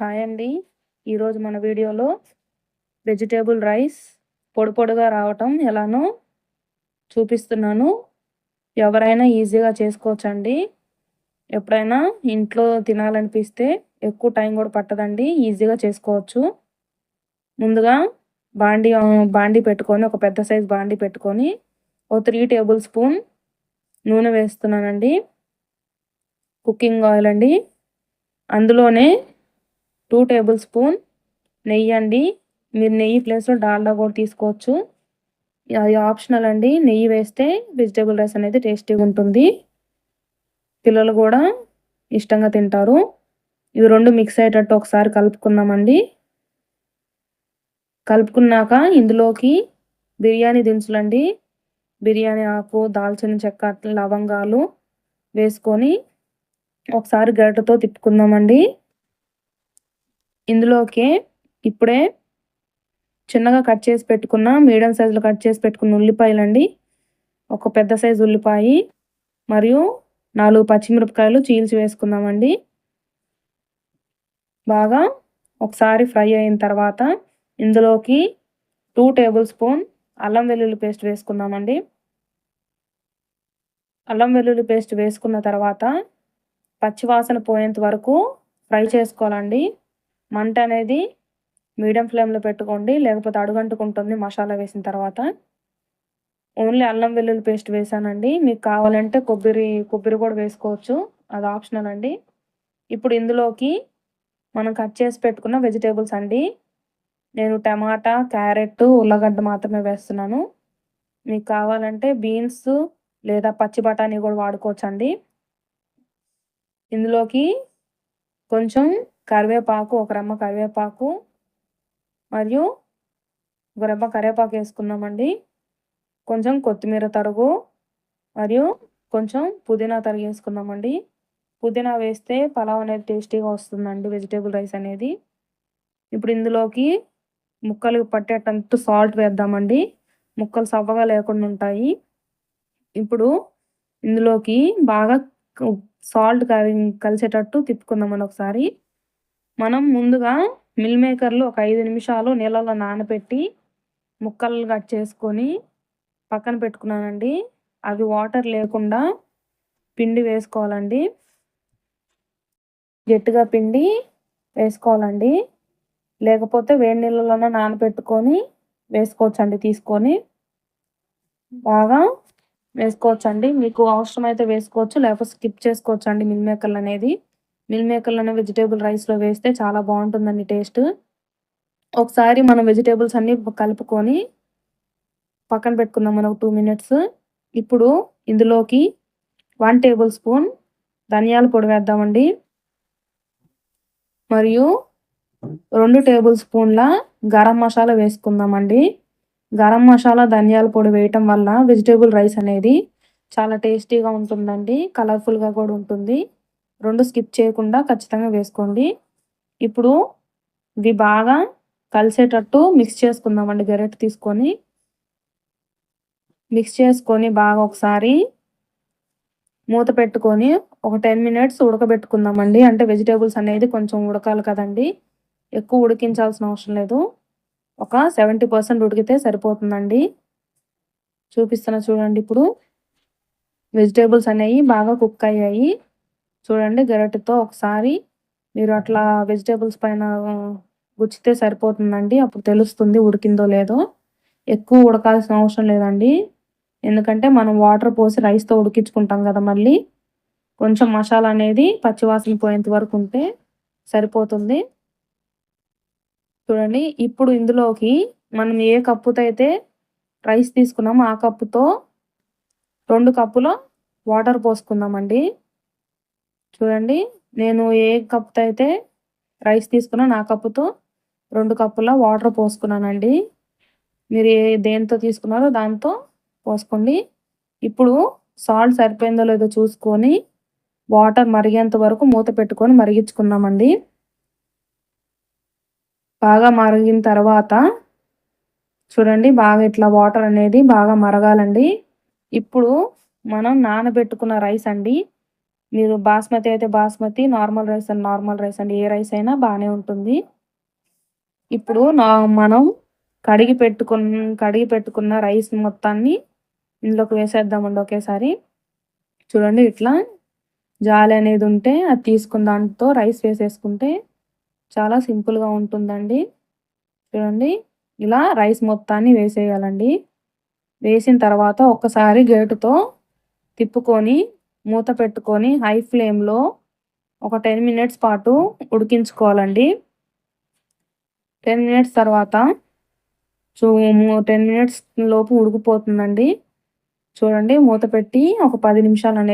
Hi అండి. ఈరోజు మన వీడియోలో వెజిటేబుల్ రైస్ పొడి పొడిగా రావటం ఎలానో చూపిస్తున్నాను. ఎవరైనా ఈజీగా చేసుకోవచ్చండి. ఎప్పుడైనా ఇంట్లో తినాలనిపిస్తే ఎక్కువ టైం కూడా పట్టదండి. ఈజీగా చేసుకోవచ్చు. ముందుగా బాండి బాండి పెట్టుకొని ఒక పెద్ద సైజ్ బాండి పెట్టుకొని ఓ త్రీ టేబుల్ స్పూన్ నూనె వేస్తున్నానండి. కుకింగ్ ఆయిల్ అండి. అందులోనే టూ టేబుల్ స్పూన్ నెయ్యి అండి. మీరు నెయ్యి ప్లేస్లో డాల్డా కూడా తీసుకోవచ్చు. అది ఆప్షనల్ అండి. నెయ్యి వేస్తే వెజిటేబుల్ రైస్ అనేది టేస్టీగా ఉంటుంది. పిల్లలు కూడా ఇష్టంగా తింటారు. ఇవి రెండు మిక్స్ అయ్యేటట్టు ఒకసారి కలుపుకుందామండి. కలుపుకున్నాక ఇందులోకి బిర్యానీ దినుసులండి. బిర్యానీ ఆకు దాల్చిన చెక్క లవంగాలు వేసుకొని ఒకసారి గరిటతో తిప్పుకుందామండి. ఇందులోకి ఇప్పుడే చిన్నగా కట్ చేసి పెట్టుకున్న మీడియం సైజులో కట్ చేసి పెట్టుకున్న ఉల్లిపాయలు అండి ఒక పెద్ద సైజు ఉల్లిపాయ మరియు నాలుగు పచ్చిమిరపకాయలు చీల్చి వేసుకుందామండి. బాగా ఒకసారి ఫ్రై అయిన తర్వాత ఇందులోకి టూ టేబుల్ స్పూన్ అల్లం వెల్లుల్లి పేస్ట్ వేసుకుందామండి. అల్లం వెల్లుల్లి పేస్ట్ వేసుకున్న తర్వాత పచ్చివాసన పోయేంత వరకు ఫ్రై చేసుకోవాలండి. మంట అనేది మీడియం ఫ్లేమ్లో పెట్టుకోండి లేకపోతే అడుగంటుకుంటుంది మసాలా వేసిన తర్వాత. ఓన్లీ అల్లం వెల్లుల్లి పేస్ట్ వేసానండి. మీకు కావాలంటే కొబ్బరి కొబ్బరి కూడా వేసుకోవచ్చు. అది ఆప్షనల్ అండి. ఇప్పుడు ఇందులోకి మనం కట్ చేసి పెట్టుకున్న వెజిటేబుల్స్ అండి. నేను టమాటా క్యారెట్ ఉల్లగడ్డ మాత్రమే వేస్తున్నాను. మీకు కావాలంటే బీన్స్ లేదా పచ్చి బఠానీ కూడా వాడుకోవచ్చు అండి ఇందులోకి కొంచెం కరివేపాకు ఒక రమ్మ కరివేపాకు మరియు ఒక రమ్మ కరివేపాకు వేసుకున్నామండి. కొంచెం కొత్తిమీర తరుగు మరియు కొంచెం పుదీనా తరిగి వేసుకున్నామండి. పుదీనా వేస్తే పలావ్ అనేది టేస్టీగా వస్తుందండి వెజిటేబుల్ రైస్ అనేది. ఇప్పుడు ఇందులోకి ముక్కలు పట్టేటంత సాల్ట్ వేద్దామండి. ముక్కలు సవ్వగా లేకుండా ఉంటాయి. ఇప్పుడు ఇందులోకి బాగా సాల్ట్ కలిసేటట్టు తిప్పుకుందామని ఒకసారి. మనం ముందుగా మిల్ మేకర్లు ఒక ఐదు నిమిషాలు నీళ్ళలో నానబెట్టి ముక్కలు కట్ చేసుకొని పక్కన పెట్టుకున్నానండి. అవి వాటర్ లేకుండా పిండి వేసుకోవాలండి. గట్టిగా పిండి వేసుకోవాలండి. లేకపోతే వేడి నీళ్ళలోనే నానబెట్టుకొని వేసుకోవచ్చండి తీసుకొని. బాగా వేసుకోవచ్చండి. మీకు అవసరమైతే వేసుకోవచ్చు లేకపోతే స్కిప్ చేసుకోవచ్చండి మిల్ మేకర్లు అనేది. మిల్ మేకర్లోనే వెజిటేబుల్ రైస్లో వేస్తే చాలా బాగుంటుందండి టేస్ట్. ఒకసారి మనం వెజిటేబుల్స్ అన్నీ కలుపుకొని పక్కన పెట్టుకుందాం మనం టూ మినిట్స్. ఇప్పుడు ఇందులోకి వన్ టేబుల్ స్పూన్ ధనియాల పొడి వేద్దామండి. మరియు రెండు టేబుల్ స్పూన్ల గరం మసాలా వేసుకుందామండి. గరం మసాలా ధనియాల పొడి వేయటం వల్ల వెజిటేబుల్ రైస్ అనేది చాలా టేస్టీగా ఉంటుందండి కలర్ఫుల్గా కూడా ఉంటుంది. రెండు స్కిప్ చేయకుండా ఖచ్చితంగా వేసుకోండి. ఇప్పుడు ఇవి బాగా కలిసేటట్టు మిక్స్ చేసుకుందామండి గరెట్ తీసుకొని. మిక్స్ చేసుకొని బాగా ఒకసారి మూత పెట్టుకొని ఒక టెన్ మినిట్స్ ఉడకబెట్టుకుందామండి. అంటే వెజిటేబుల్స్ అనేది కొంచెం ఉడకాలి కదండి. ఎక్కువ ఉడికించాల్సిన అవసరం లేదు. ఒక సెవెంటీ పర్సెంట్ ఉడికితే సరిపోతుందండి. చూపిస్తున్నా చూడండి ఇప్పుడు. వెజిటేబుల్స్ అనేవి బాగా కుక్ అయ్యాయి. చూడండి గరిటెతో ఒకసారి మీరు అట్లా వెజిటేబుల్స్ పైన గుచ్చితే సరిపోతుందండి. అప్పుడు తెలుస్తుంది ఉడికిందో లేదో. ఎక్కువ ఉడకాల్సిన అవసరం లేదండి. ఎందుకంటే మనం వాటర్ పోసి రైస్తో ఉడికించుకుంటాం కదా మళ్ళీ. కొంచెం మసాలా అనేది పచ్చివాసన పోయేంత వరకు ఉంటే సరిపోతుంది. చూడండి ఇప్పుడు ఇందులోకి మనం ఏ కప్పుతో అయితే రైస్ తీసుకున్నామో ఆ కప్పుతో రెండు కప్పులో వాటర్ పోసుకుందామండి. చూడండి. నేను ఏ కప్తో అయితే రైస్ తీసుకున్నా నా కప్పుతో రెండు కప్పుల వాటర్ పోసుకున్నానండి. మీరు ఏ దేంతో తీసుకున్నారో దాంతో పోసుకోండి. ఇప్పుడు సాల్ట్ సరిపోయిందో లేదో చూసుకొని వాటర్ మరిగేంత వరకు మూత పెట్టుకొని మరిగించుకున్నామండి. బాగా మరిగిన తర్వాత చూడండి బాగా ఇట్లా వాటర్ అనేది బాగా మరగాలండి. ఇప్పుడు మనం నానబెట్టుకున్న రైస్ అండి. మీరు బాస్మతి అయితే basmati normal rice and normal rice అండి ఏ రైస్ అయినా బాగానే ఉంటుంది. ఇప్పుడు నా మనం కడిగి పెట్టుకున్న కడిగి పెట్టుకున్న రైస్ మొత్తాన్ని ఇందులోకి వేసేద్దామండి ఒకేసారి. చూడండి ఇట్లా జాలి అనేది ఉంటే అది తీసుకున్న దాంతో రైస్ వేసేసుకుంటే చాలా సింపుల్గా ఉంటుందండి. చూడండి ఇలా రైస్ మొత్తాన్ని వేసేయాలండి. వేసిన తర్వాత ఒక్కసారి గేటుతో తిప్పుకొని మూత పెట్టుకొని హై ఫ్లేమ్లో ఒక టెన్ మినిట్స్ పాటు ఉడికించుకోవాలండి. టెన్ మినిట్స్ తర్వాత చూ టెన్ మినిట్స్ లోపు ఉడికిపోతుందండి. చూడండి మూత పెట్టి ఒక పది నిమిషాలు అనేది